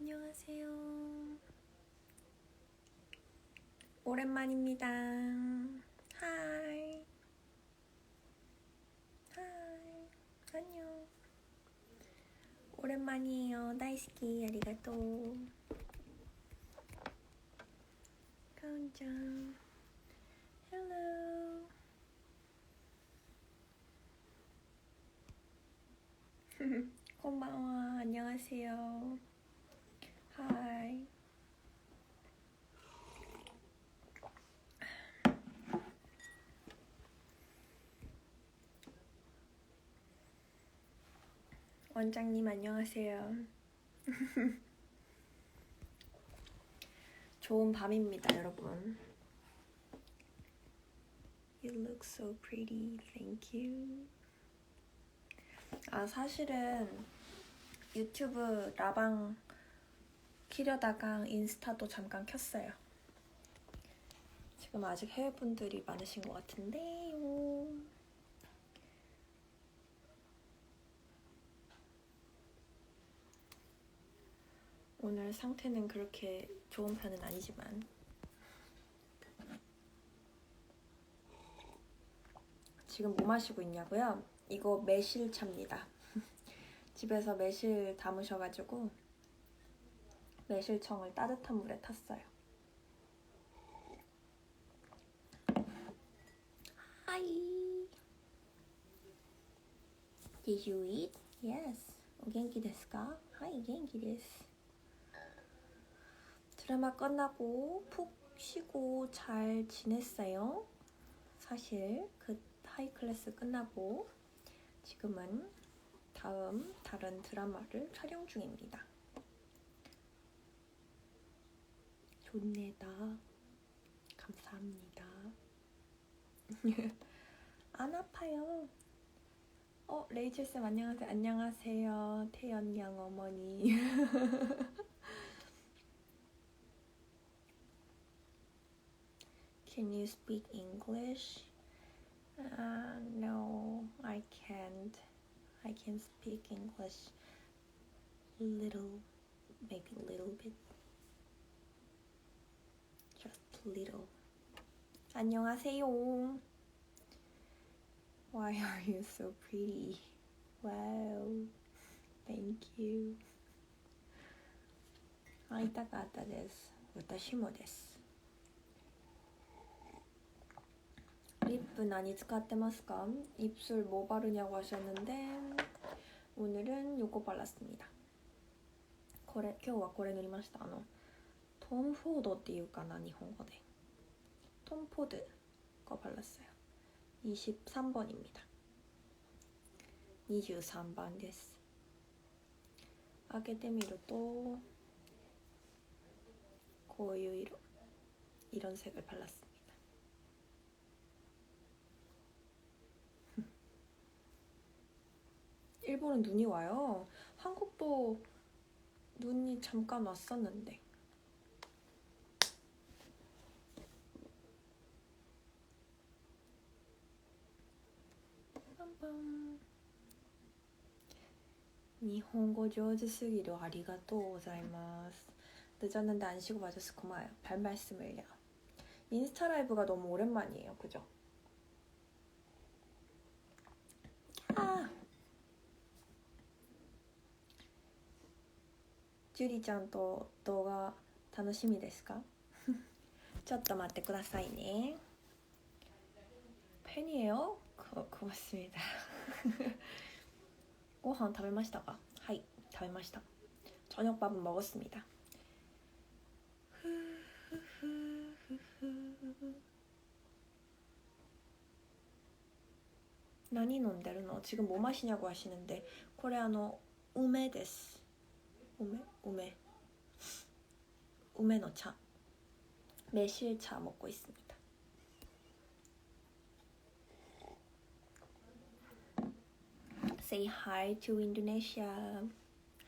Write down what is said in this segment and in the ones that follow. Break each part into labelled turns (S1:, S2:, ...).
S1: 안녕하세요. 오랜만입니다. 하이. 하이. 안녕. 오랜만이에요. 다이스키 아리가또. 가운짱. 헬로. 곤방와 안녕하세요. 하이. 원장님 안녕하세요. 좋은 밤입니다, 여러분. You look so pretty. Thank you. 아, 사실은 유튜브 라방 키려다가 인스타도 잠깐 켰어요. 지금 아직 해외분들이 많으신 것 같은데요. 오늘 상태는 그렇게 좋은 편은 아니지만 지금 뭐 마시고 있냐고요? 이거 매실차입니다. 집에서 매실 담으셔가지고 매실청을 따뜻한 물에 탔어요. 하이. Did you eat? Yes. 오 겐키 데스까? 하이 겐키 데스. 드라마 끝나고 푹 쉬고 잘 지냈어요. 사실 그 하이 클래스 끝나고 지금은 다음 다른 드라마를 촬영 중입니다. 좋네다. 감사합니다. 안 아파요. 어, 레이첼쌤 안녕하세요. 안녕하세요. 태연 양 어머니. Can you speak English? I can speak English little, maybe a little bit. Just little. 안녕하세요. Why are you so pretty? Wow. Thank you. 会いたかったです。私もです。 립何使ってますか? 입술 뭐 바르냐고 하셨는데 오늘은 요거 발랐습니다. これ今日はこれ塗りましたあのトム・フォードっていうかな日本語でトム・포드 거 발랐어요. 23번입니다. 23번 です. 開けてみるとこういう色 이런 색을 발랐습니다. 일본은 눈이 와요. 한국도 눈이 잠깐 왔었는데. 빰빰. 日本語上手すぎるありがとうございます 늦었는데 안 쉬고 와줘서 고마워요 별 말씀을요 인스타 라이브가 너무 오랜만이에요 그죠? ジュリちゃんと動画楽しみですかちょっと待ってくださいね 팬이에요? 고, 고맙습니다 ご飯食べましたかはい食べました 저녁밥은 먹었습니다何飲んでるの 지금 뭐 마시냐고 하시는데 これあの梅です 우메? 우메. 우메노 차. 매실차 먹고 있습니다. Say hi to Indonesia.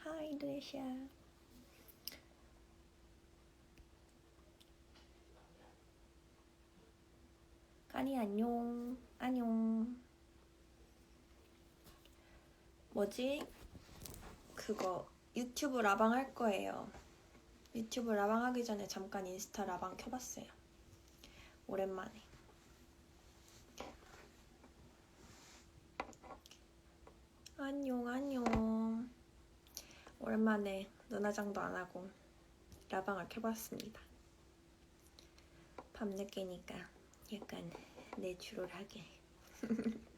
S1: Hi Indonesia. 까니 안녕. 안녕. 뭐지? 그거 유튜브 라방 할 거예요. 유튜브 라방 하기 전에 잠깐 인스타 라방 켜봤어요. 오랜만에. 안녕 안녕. 오랜만에 눈화장도 안 하고 라방을 켜봤습니다. 밤늦게니까 약간 내추럴하게.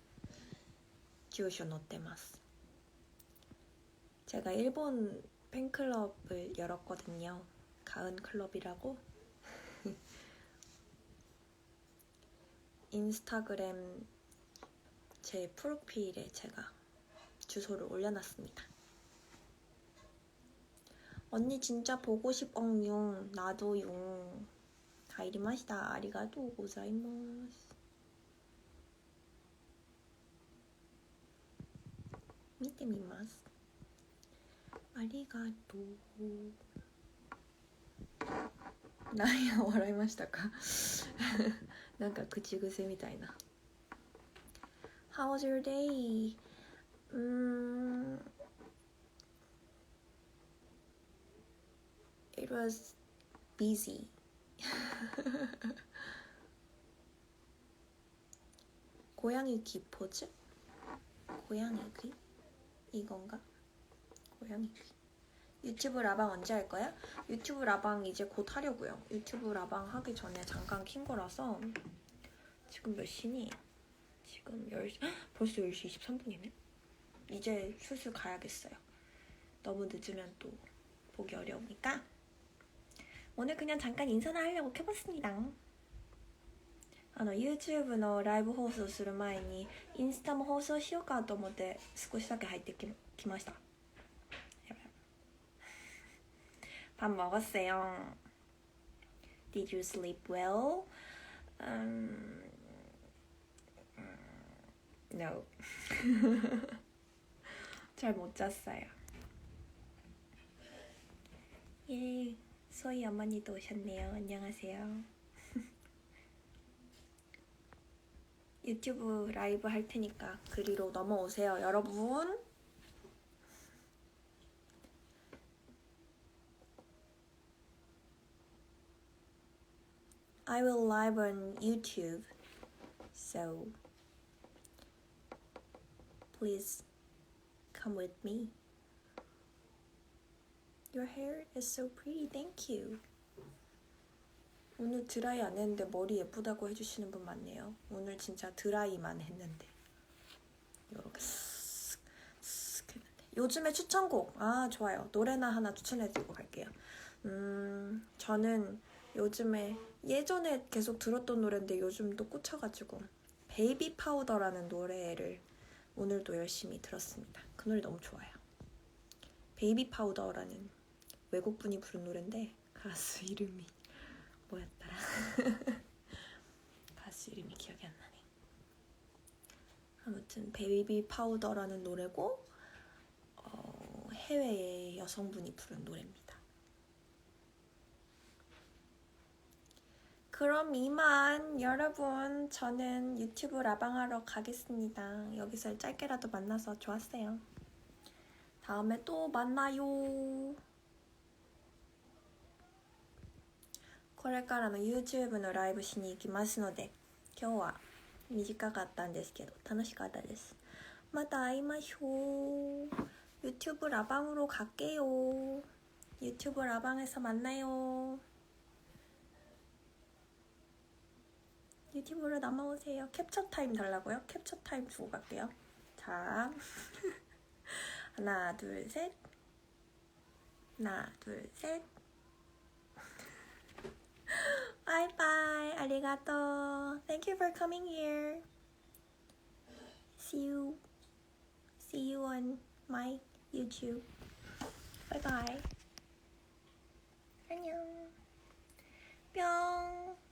S1: 키우쇼 노테마스 제가 일본 팬클럽을 열었거든요. 가은 클럽이라고. 인스타그램 제 프로필에 제가 주소를 올려놨습니다. 언니 진짜 보고 싶엉용. 나도용. 다이리마시다. 아리가도 고자이마스. 미테미마스 아리가또 何や笑いましたかなんか口癖みたいな How was your day? Mm, it was busy. 고양이 귀 포즈? 고양이 귀? 이건가? 고양이 귀. 유튜브 라방 언제 할 거야? 유튜브 라방 이제 곧 하려고요. 유튜브 라방 하기 전에 잠깐 킨 거라서 지금 몇 시니? 지금 10시, 벌써 10시 23분이네? 이제 슬슬 가야겠어요. 너무 늦으면 또 보기 어려우니까 오늘 그냥 잠깐 인사나 하려고 켜봤습니다. あの YouTube のライブ放送する前にインスタも放送しようかと思って少しだけ入ってききました 밥 먹었어요. Did you sleep well? Um, no. 잘 못 잤어요. 예, 소희 어머니도 오셨네요. 안녕하세요. 유튜브 라이브 할 테니까 그리로 넘어오세요, 여러분. I will live on YouTube. So please come with me. Your hair is so pretty. Thank you. 오늘 드라이 안 했는데 머리 예쁘다고 해주시는 분 많네요. 오늘 진짜 드라이만 했는데 이렇게 쓱, 쓱 했는데 요즘에 추천곡 아 좋아요. 노래나 하나 추천해드리고 갈게요. 음 저는 요즘에 예전에 계속 들었던 노래인데 요즘 또 꽂혀가지고 베이비 파우더라는 노래를 오늘도 열심히 들었습니다. 그 노래 너무 좋아요. 베이비 파우더라는 외국 분이 부른 노래인데 가수 이름이 뭐였더라? 가수 이름이 기억이 안 나네. 아무튼 베이비 파우더라는 노래고 어, 해외의 여성분이 부른 노래입니다. 그럼 이만 여러분 저는 유튜브 라방하러 가겠습니다. 여기서 짧게라도 만나서 좋았어요. 다음에 또 만나요. これからの YouTube のライブしに行きますので今日は短かったんですけど楽しかったですまた会いましょう 유튜브 라방으로 갈게요 유튜브 라방에서 만나요 유튜브로 넘어오세요 캡처 타임 달라고요? 캡처 타임 주고 갈게요 자 하나 둘셋 하나 둘셋 bye bye. Arigato. Thank you for coming here. See you. See you on my YouTube. Bye bye. 안녕. 뿅.